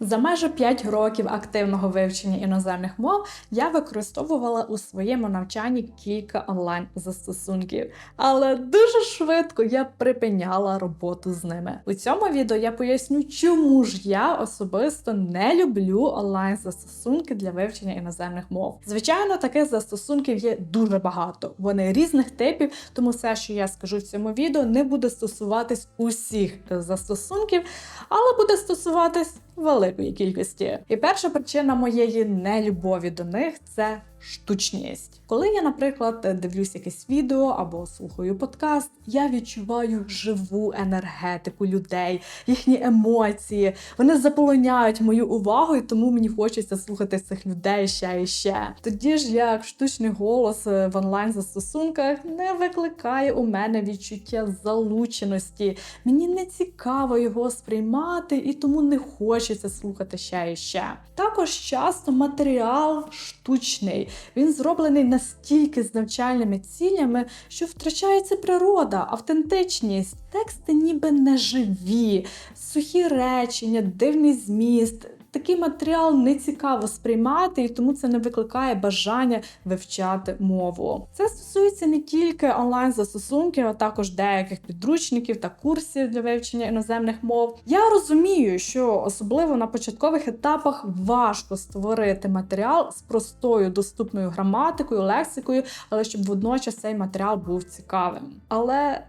За майже 5 років активного вивчення іноземних мов я використовувала у своєму навчанні кілька онлайн застосунків, але дуже швидко я припиняла роботу з ними. У цьому відео я поясню, чому ж я особисто не люблю онлайн застосунки для вивчення іноземних мов. Звичайно, таких застосунків є дуже багато. Вони різних типів, тому все, що я скажу в цьому відео, не буде стосуватись усіх застосунків, але буде стосуватись великої кількості. І перша причина моєї нелюбові до них це штучність. Коли я, наприклад, дивлюсь якесь відео або слухаю подкаст, я відчуваю живу енергетику людей, їхні емоції. Вони заполоняють мою увагу, і тому мені хочеться слухати цих людей ще і ще. Тоді ж як штучний голос в онлайн застосунках не викликає у мене відчуття залученості. Мені не цікаво його сприймати, і тому не хочеться слухати ще і ще. Також часто матеріал штучний. Він зроблений настільки з навчальними цілями, що втрачається природа, автентичність. Тексти ніби не живі, сухі речення, дивний зміст. Такий матеріал не цікаво сприймати, і тому це не викликає бажання вивчати мову. Це стосується не тільки онлайн застосунків, а також деяких підручників та курсів для вивчення іноземних мов. Я розумію, що особливо на початкових етапах важко створити матеріал з простою доступною граматикою, лексикою, але щоб водночас цей матеріал був цікавим. Але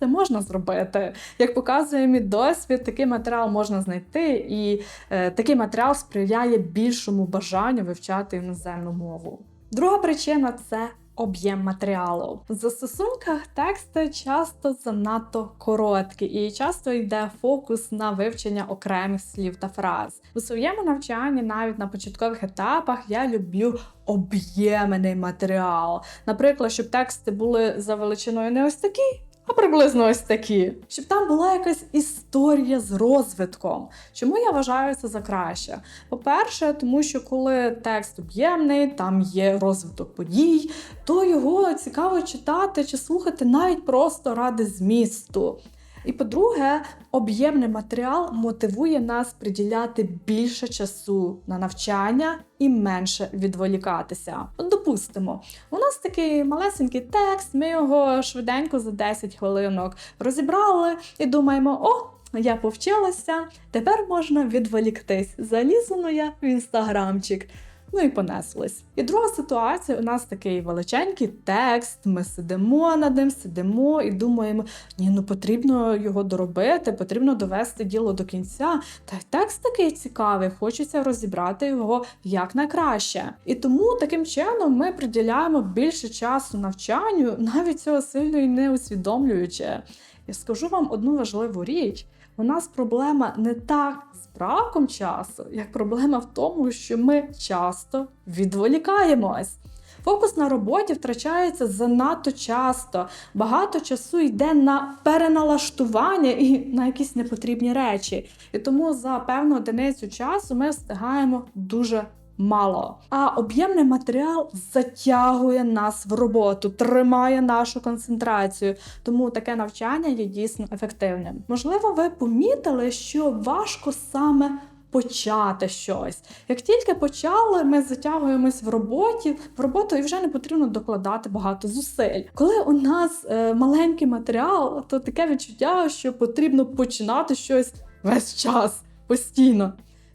це можна зробити. Як показує мій досвід, такий матеріал можна знайти, і е, такий матеріал сприяє більшому бажанню вивчати іноземну мову. Друга причина це. Об'єм матеріалу в застосунках тексти часто занадто короткі, і часто йде фокус на вивчення окремих слів та фраз. У своєму навчанні, навіть на початкових етапах, я люблю об'ємний матеріал. Наприклад, щоб тексти були за величиною не ось такі, а приблизно ось такі, щоб там була якась історія з розвитком. Чому я вважаю це за краще? По-перше, тому що коли текст об'ємний, там є розвиток подій, то його цікаво читати чи слухати навіть просто ради змісту. І по-друге, об'ємний матеріал мотивує нас приділяти більше часу на навчання і менше відволікатися. Допустимо, у нас такий малесенький текст, ми його швиденько за 10 хвилинок розібрали і думаємо, о! Я повчилася, тепер можна відволіктись. Залізла я в інстаграмчик. Ну і понеслись. І друга ситуація: у нас такий величенький текст. Ми сидимо над ним, сидимо і думаємо, ні, ну потрібно його доробити, потрібно довести діло до кінця. Та й текст такий цікавий, хочеться розібрати його як найкраще. І тому таким чином ми приділяємо більше часу навчанню, навіть цього сильно і не усвідомлюючи. Я скажу вам одну важливу річ. У нас проблема не так з браком часу, як проблема в тому, що ми часто відволікаємось. Фокус на роботі втрачається занадто часто. Багато часу йде на переналаштування і на якісь непотрібні речі. І тому за певну одиницю часу ми встигаємо дуже мало. А об'ємний матеріал затягує нас в роботу, тримає нашу концентрацію. Тому таке навчання є дійсно ефективним. Можливо, ви помітили, що важко саме. Почати щось. Як тільки почали, ми затягуємось в роботі, в роботу і вже не потрібно докладати багато зусиль. Коли у нас е, маленький матеріал, то таке відчуття, що потрібно починати щось весь час постійно.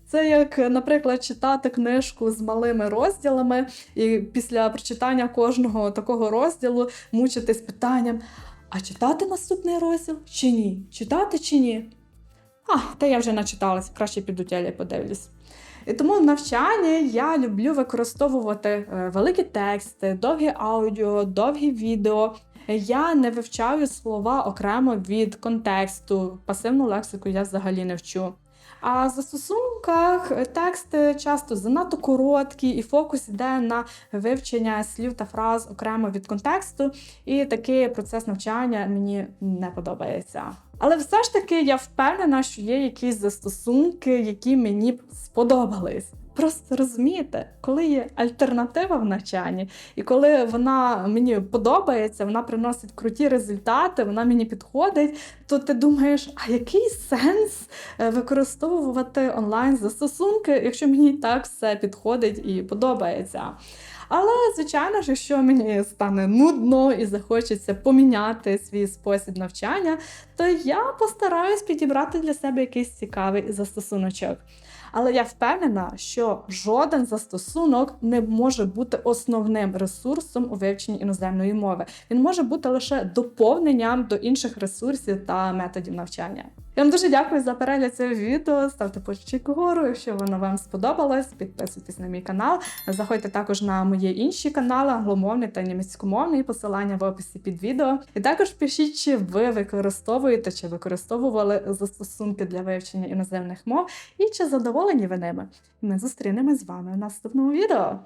Це як, наприклад, читати книжку з малими розділами, і після прочитання кожного такого розділу мучитись питанням: а читати наступний розділ чи ні? Читати чи ні? А, та я вже начиталася, краще піду тялі подивлюсь. І тому в навчанні я люблю використовувати е, великі тексти, довгі аудіо, довгі відео. Я не вивчаю слова окремо від контексту. Пасивну лексику я взагалі не вчу. А в застосунках тексти часто занадто короткі, і фокус йде на вивчення слів та фраз окремо від контексту. І такий процес навчання мені не подобається. Але все ж таки я впевнена, що є якісь застосунки, які мені сподобались. Просто розумієте, коли є альтернатива в навчанні, і коли вона мені подобається, вона приносить круті результати, вона мені підходить, то ти думаєш, а який сенс е, використовувати онлайн застосунки, якщо мені так все підходить і подобається. Але, звичайно ж, якщо мені стане нудно і захочеться поміняти свій спосіб навчання, то я постараюсь підібрати для себе якийсь цікавий застосуночок. Але я впевнена, що жоден застосунок не може бути основним ресурсом у вивченні іноземної мови. Він може бути лише доповненням до інших ресурсів та методів навчання. Я вам дуже дякую за перегляд цього відео. Ставте пальчик вгору, якщо воно вам сподобалось. Підписуйтесь на мій канал. Заходьте також на мої інші канали, англомовний та німецькомовний, посилання в описі під відео. І також пишіть, чи ви використовуєте чи використовували застосунки для вивчення іноземних мов, і чи задоволені ви ними. Ми зустрінемось з вами в наступному відео.